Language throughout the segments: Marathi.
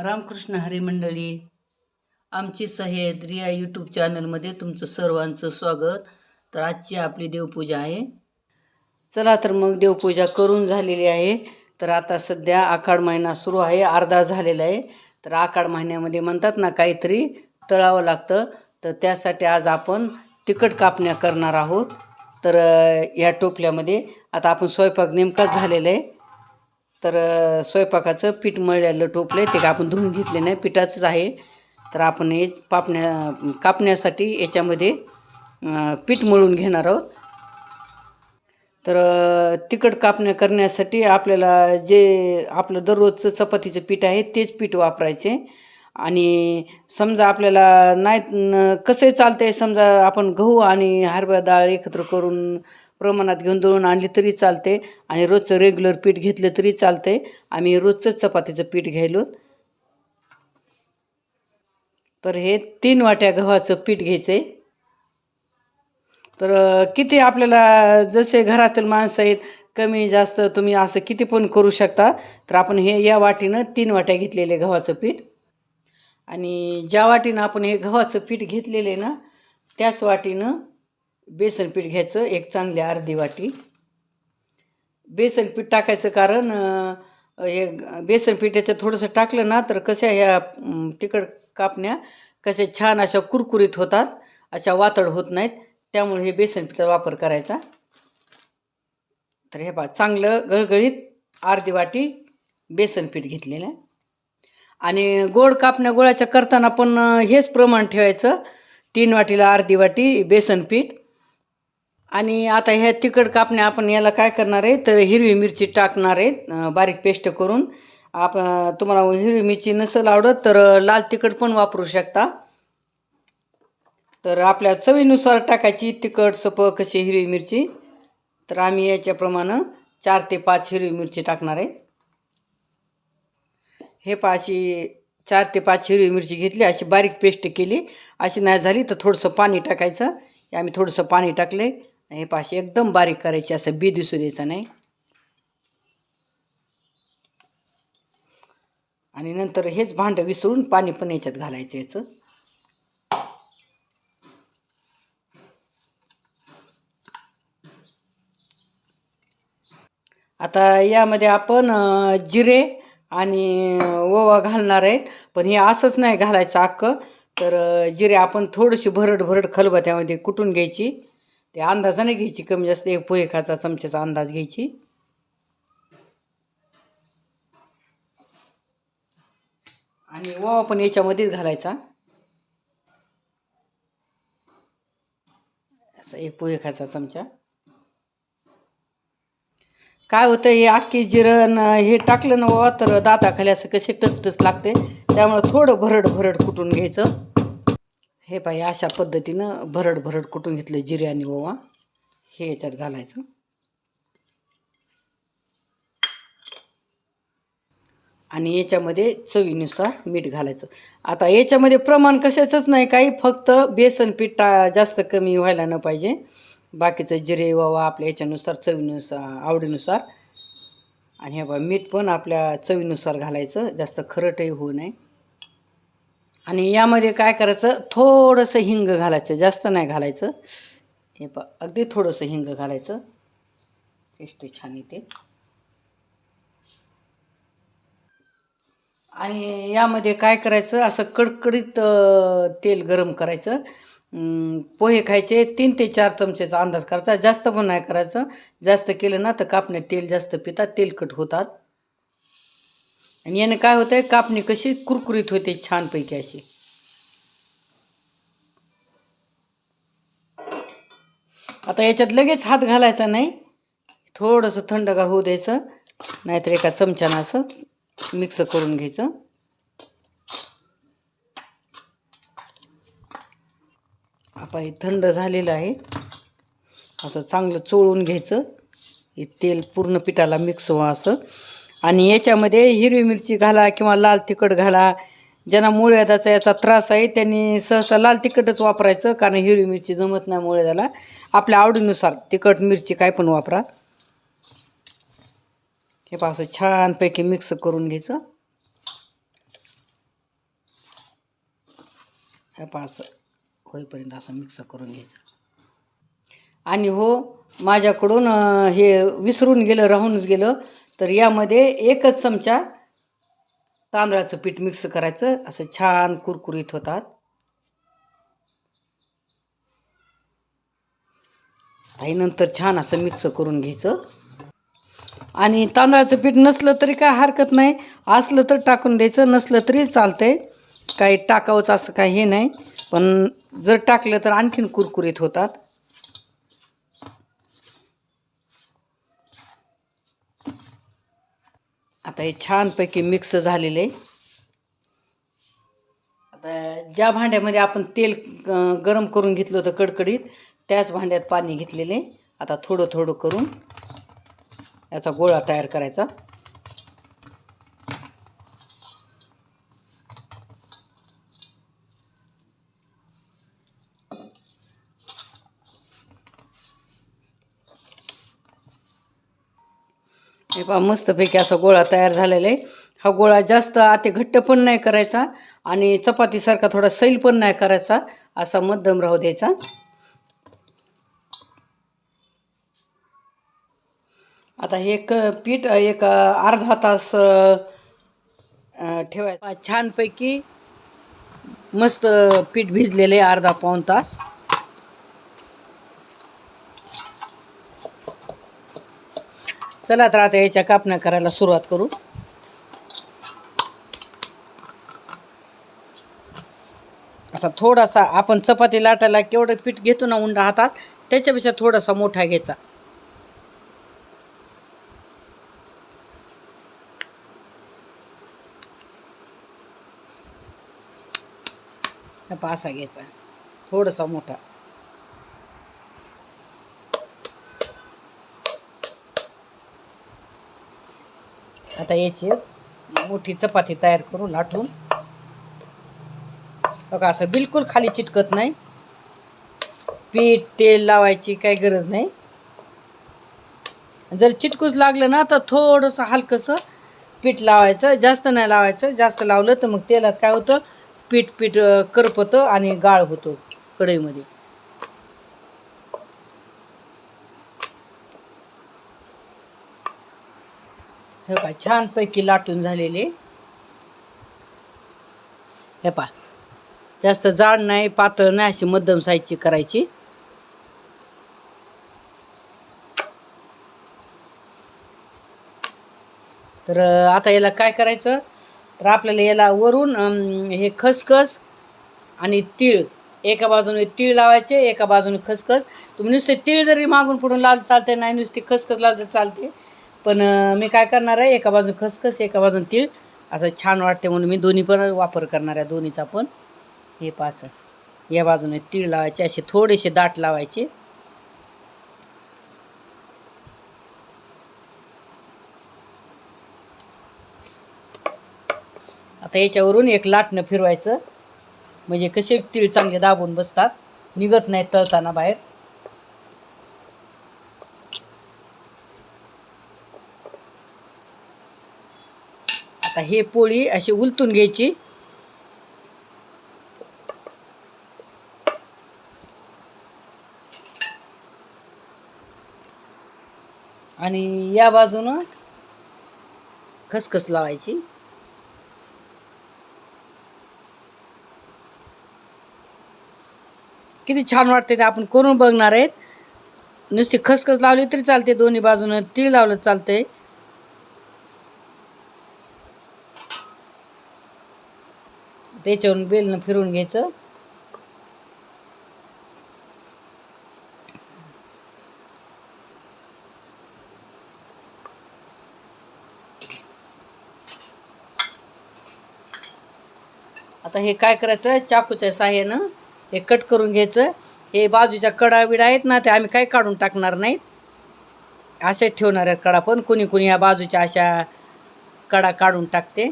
रामकृष्ण हरी मंडळी आमची सह्याद्री रिया यूट्यूब चॅनलमध्ये तुमचं सर्वांचं स्वागत. तर आजची आपली देवपूजा आहे. चला तर मग देवपूजा करून झालेली आहे. तर आता सध्या आखाड महिना सुरू आहे अर्धा झालेला आहे. तर आखाड महिन्यामध्ये म्हणतात ना काहीतरी तळावं लागतं. तर त्यासाठी आज आपण तिखट कापण्या करणार आहोत. तर या टोपल्यामध्ये आता आपण स्वयंपाक नेमकाच झालेला आहे. तर स्वयंपाकाचं पीठ मळलेलं टोपलं आहे ते का आपण धुवून घेतले नाही पिठाचंच आहे. तर आपण हे पापण्या कापण्यासाठी याच्यामध्ये पीठ मळून घेणार आहोत. तर तिखट कापण्या करण्यासाठी आपल्याला जे आपलं दररोजचं चपातीचं पीठ आहे तेच पीठ वापरायचे. आणि समजा आपल्याला नाही कसंही चालतं आहे समजा आपण गहू आणि हरभरा डाळ एकत्र करून प्रमाणात घेऊन दळून आणली तरी चालते आणि रोजचं रेग्युलर पीठ घेतलं तरी चालते. आम्ही रोजचंच चपातीचं पीठ घ्यायलो. तर हे तीन वाट्या गव्हाचं पीठ घ्यायचं आहे तर किती आपल्याला जसे घरातील माणसं आहेत कमी जास्त तुम्ही असं किती पण करू शकता तर आपण हे या वाटीनं तीन वाट्या घेतलेले गव्हाचं पीठ. आणि ज्या वाटीनं आपण हे गव्हाचं पीठ घेतलेलं आहे ना त्याच वाटीनं बेसन पीठ घ्यायचं एक चांगली अर्धी वाटी. बेसन पीठ टाकायचं कारण हे बेसन पीठ याचं थोडंसं टाकलं ना तर कशा ह्या तिकड कापण्या कशा छान अशा कुरकुरीत होतात अशा वातड होत नाहीत त्यामुळे हे बेसन पिठाचा वापर करायचा. तर हे पहा चांगलं गळगळीत अर्धी वाटी बेसन पीठ घेतलेलं आहे. आणि गोड कापण्या गोळ्याच्या करताना पण हेच प्रमाण ठेवायचं तीन वाटीला अर्धी वाटी बेसन पीठ. आणि आता ह्या तिखट कापण्या आपण याला काय करणार आहे? तर हिरवी मिरची टाकणार आहे बारीक पेस्ट करून. आप तुम्हाला हिरवी मिरची नसेल आवडत तर लाल तिखट पण वापरू शकता. तर आपल्या चवीनुसार टाकायची तिखट सपक कशी हिरवी मिरची. तर आम्ही याच्याप्रमाणे चार ते पाच हिरवी मिरची टाकणार आहे. हे पाशी चार ते पाच हिरवी मिरची घेतली अशी बारीक पेस्ट केली. अशी नाही झाली तर थोडंसं पाणी टाकायचं. आम्ही थोडंसं पाणी टाकले. हे पाशी एकदम बारीक करायची असं बी दिसू द्यायचं नाही. आणि नंतर हेच भांडं विसरून पाणी पण याच्यात घालायचं याचं. आता यामध्ये आपण जिरे आणि ओवा घालणार आहेत. पण हे असंच नाही घालायचं अख्खं. तर जिरे आपण थोडीशी भरड भरड खलबत्यामध्ये कुटून घ्यायची. ते अंदाजाने घ्यायची कमी जास्त एक पोहे खाचा चमच्याचा अंदाज घ्यायची. आणि ओवा पण याच्यामध्येच घालायचा. असं एक पोहे खायचा चमचा. काय होतं हे अख्खी जिरण हे टाकलं ना ओवा तर दाताखाली असं कसे टचटच लागते त्यामुळं थोडं भरड भरड कुटून घ्यायचं. हे पाहिजे अशा पद्धतीनं भरड भरड कुटून घेतलं जिरे आणि ओवा. हे याच्यात घालायचं. आणि याच्यामध्ये चवीनुसार मीठ घालायचं. आता याच्यामध्ये प्रमाण कशाचंच नाही काही फक्त बेसन पीठ टा जास्त कमी व्हायला न पाहिजे. बाकीचं जिरे ओवा आपल्या याच्यानुसार चवीनुसार आवडीनुसार. आणि हे बा मीठ पण आपल्या चवीनुसार घालायचं जास्त खरटही होऊ नये. आणि यामध्ये काय करायचं? थोडंसं हिंग घालायचं. जास्त नाही घालायचं. हे प अगदी थोडंसं हिंग घालायचं. टेस्ट छान येते. आणि यामध्ये काय करायचं? असं कडकडीत तेल गरम करायचं. पोहे खायचे तीन ते चार चमचेचा अंदाज करायचा. जास्त पण नाही करायचं. जास्त केलं ना तर कापण्यात तेल जास्त पितात तेलकट होतात. आणि यानं काय होतं आहे कापणी कशी कुरकुरीत होते छानपैकी अशी. आता याच्यात लगेच हात घालायचा नाही थोडंसं थंडगार होऊ द्यायचं नाहीतर एका चमच्यानं असं मिक्स करून घ्यायचं. आपा हे थंड झालेलं आहे असं चांगलं चोळून घ्यायचं. हे तेल पूर्ण पिठाला मिक्स व्हा असं. आणि याच्यामध्ये हिरवी मिरची घाला किंवा लाल तिखट घाला. ज्यांना मुळव्याधाचा याचा त्रास आहे त्यांनी सहसा लाल तिखटच वापरायचं कारण हिरवी मिरची जमत नाही मुळव्याधाला. आपल्या आवडीनुसार तिखट मिरची काय पण वापरा. हे पहा असं छानपैकी मिक्स करून घ्यायचं. हे पहा असं होईपर्यंत असं मिक्स करून घ्यायचं. आणि हो माझ्याकडून हे विसरून गेलं राहूनच गेलं. तर यामध्ये एकच चमचा तांदळाचं पीठ मिक्स करायचं. असं छान कुरकुरीत होतात. आणि नंतर छान असं मिक्स करून घ्यायचं. आणि तांदळाचं पीठ नसलं तरी काय हरकत नाही. असलं तर टाकून द्यायचं. नसलं तरी चालतंय. काही टाकावंच असं काही हे नाही. पण जर टाकलं तर आणखीन कुरकुरीत होतात. आता हे छानपैकी मिक्स झालेलं आहे. आता ज्या भांड्यामध्ये आपण तेल गरम करून घेतलं होतं कडकडीत त्याच भांड्यात पाणी घेतलेले आता थोडं थोडं करून याचा गोळा तयार करायचा. हे पहा मस्तपैकी असा गोळा तयार झालेला आहे. हा गोळा जास्त आते घट्ट पण नाही करायचा आणि चपातीसारखा थोडा सैल पण नाही करायचा असा मध्यम राहू द्यायचा. आता हे पीठ एक अर्धा तास ठेवायचं. छानपैकी मस्त पीठ भिजलेलं आहे अर्धा पाऊण तास. चला तर आता याच्या कापण्या करायला सुरुवात करू. असा थोडासा आपण चपाती लाटायला केवढं पीठ घेतो ना उंडा हातात त्याच्यापेक्षा थोडासा मोठा घ्यायचा. असा घ्यायचा. थोडासा मोठा. आता याची मोठी चपाती तयार करू लाटून. बघा असं बिलकुल खाली चिटकत नाही. पीठ तेल लावायची काही गरज नाही. जर चिटकूच लागलं ना तर थोडंसं हलकंसं पीठ लावायचं जास्त नाही लावायचं. जास्त लावलं तर मग तेलात काय होतं? पीठ पीठ करपतं आणि गाळ होतो कढईमध्ये. हे काय छानपैकी लाटून झालेले. हे पा जास्त जाड नाही पातळ नाही अशी मध्यम साईजची करायची. तर आता याला काय करायचं? तर आपल्याला याला वरून अं, हे खसखस आणि तीळ एका बाजूने तीळ लावायचे एका बाजूने खसखस. तुम्ही नुसते तीळ जरी मागून पुढून लावलं चालते नाही नुसती खसखस लावलं तर चालते पण मी काय करणार आहे एका बाजून खसखस एका बाजून तीळ. असं छान वाटते म्हणून मी दोन्ही पण वापर करणार आहे दोन्हीचा पण. हे पास या बाजूने तीळ लावायचे असे थोडेसे दाट लावायचे. आता याच्यावरून एक लाटणं फिरवायचं. म्हणजे कसे तीळ चांगले दाबून बसतात निघत नाहीत तळताना बाहेर. आता हे पोळी अशी उलतून घ्यायची. आणि या बाजूनं खसखस लावायची. किती छान वाटते ते आपण करून बघणार आहेत. नुसती खसखस लावली तरी चालते दोन्ही बाजूनं तीळ लावलं चालतंय. त्याच्यावरून बेलनं फिरून घ्यायचं. आता हे काय करायचं? चाकूच्या साह्यानं हे कट करून घ्यायचं. हे बाजूच्या कडा बिडा आहेत ना ते आम्ही काय काढून टाकणार नाहीत? असेच ठेवणार आहेत कडा पण कुणी कुणी ह्या बाजूच्या अशा कडा काढून टाकते.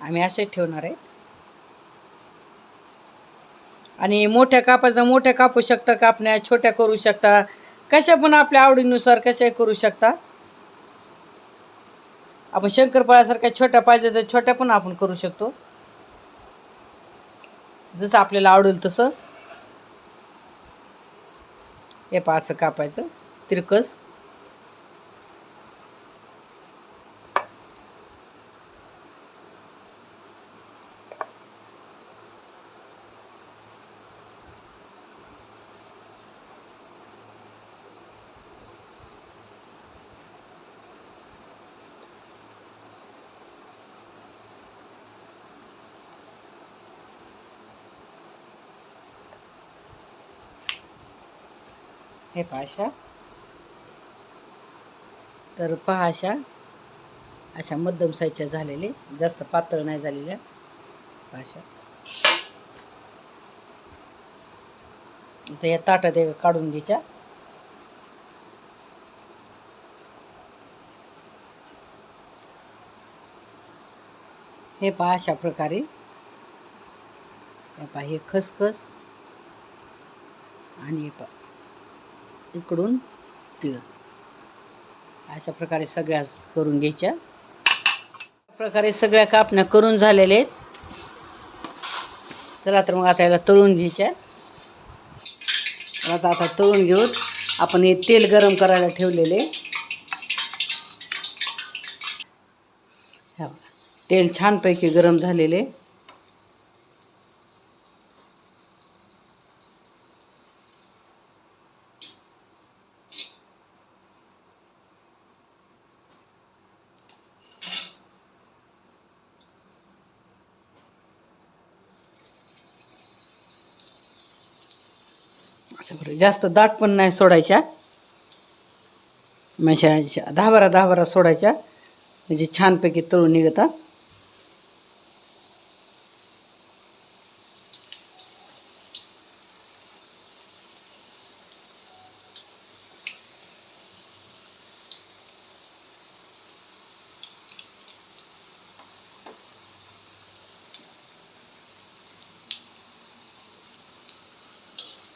आम्ही असेच ठेवणार आहे. आणि मोठ्या कापाचा मोठ्या कापू शकता कापण्या छोट्या करू शकता. कशा पण आपल्या आवडीनुसार कशाही करू शकता. आपण शंकरपाळ्यासारख्या छोट्या पाहिजे तर छोट्या पण आपण करू शकतो. जसं आपल्याला आवडेल तसं. हे पा असं कापायचं. तिरकस. हे पाशा तर पहा अशा. अशा मध्यम साईजच्या झालेले. जास्त पातळ नाही झालेल्या. पहा अशा. आता या ताटात एका काढून घ्यायच्या. हे पहा अशा प्रकारे. हे पहा हे खसखस. आणि हे पहा. इकडून तिळ अशा प्रकारे सगळ्या करून घ्यायच्या. अशा प्रकारे सगळ्या कापण्या करून झालेल्या आहेत. चला तर मग आता याला तळून घ्यायच्या. आता आता तळून घेऊन आपण हे तेल गरम करायला ठेवलेले. तेल छानपैकी गरम झालेले. अशा प्रकारे जास्त दाट पण नाही सोडायच्या. म्हणजे दहा बारा दहा बारा सोडायच्या. म्हणजे छानपैकी तळून निघतात.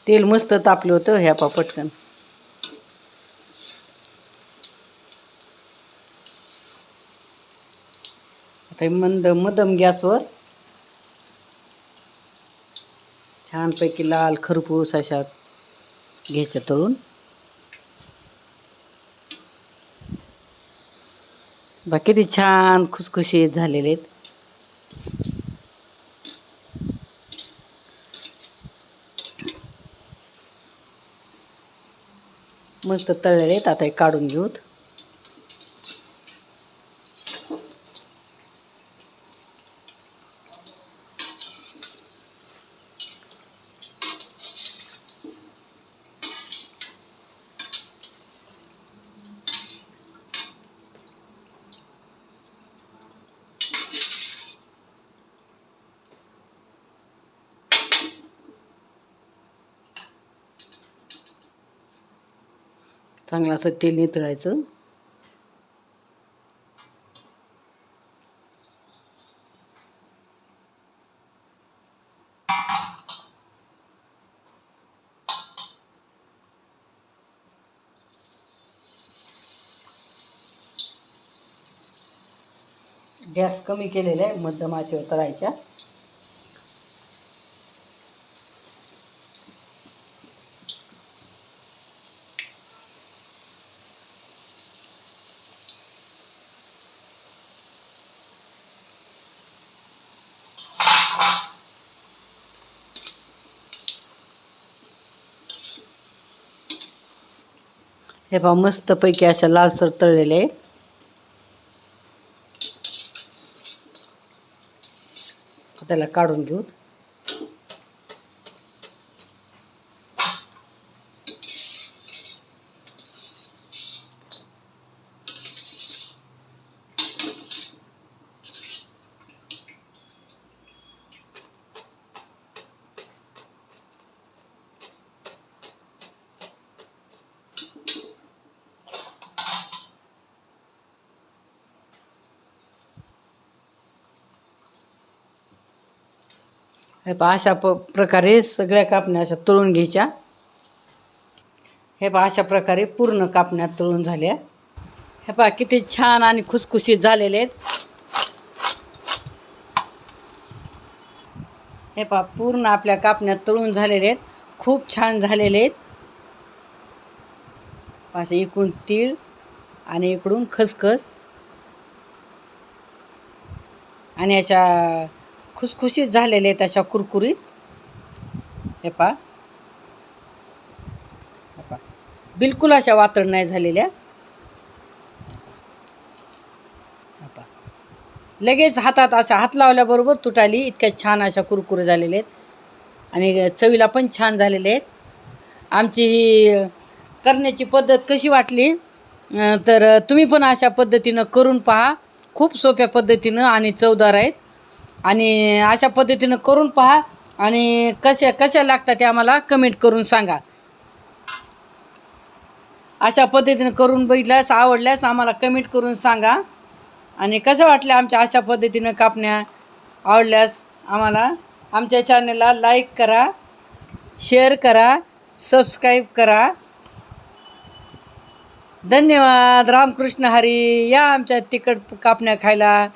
तेल मस्त तापलं होतं ह्या पा पटकन. आता मंद मदम गॅसवर छानपैकी लाल खरपूस अशा घ्यायच्या तळून. बा किती छान खुसखुशीत झालेले आहेत. मस्त तळलेले आहेत. आता हे काढून घेऊत. चांगलं असं तेल नितळायचं. गॅस कमी केलेला आहे मध्यम आचेवर तळायच्या. हे पहा मस्तपैकी अशा लालसर तळलेले. आहे त्याला काढून घेऊ. हे पहा अशा प प्रकारे सगळ्या कापण्या अशा तळून घ्यायच्या. हे पहा अशा प्रकारे पूर्ण कापण्या तळून झाल्या. हे पहा किती छान आणि खुसखुशीत झालेले आहेत. हे पहा पूर्ण आपल्या कापण्यात तळून झालेले आहेत. खूप छान झालेले आहेत. असे इकडून तीळ आणि इकडून खसखस. आणि अशा खुसखुशीत झालेले आहेत अशा कुरकुरीत. हे पा हे पा बिलकुल अशा वातळ नाही झालेल्या. लगेच हातात अशा हात लावल्याबरोबर तुटाली. इतक्या छान अशा कुरकुरे झालेले आहेत. आणि चवीला पण छान झालेले आहेत. आमची ही करण्याची पद्धत कशी वाटली? तर तुम्ही पण अशा पद्धतीनं करून पहा. खूप सोप्या पद्धतीनं आणि चवदार आहेत. आणि अशा पद्धतीनं करून पहा आणि कशा कशा लागतात ते आम्हाला कमेंट करून सांगा. अशा पद्धतीनं करून बघितल्यास आवडल्यास आम्हाला कमेंट करून सांगा. आणि कसं वाटलं आमच्या अशा पद्धतीनं कापण्या? आवडल्यास आम्हाला आमच्या चॅनलला लाईक करा शेअर करा सबस्क्राईब करा. धन्यवाद. रामकृष्ण हरी या आमच्या तिखट कापण्या खायला.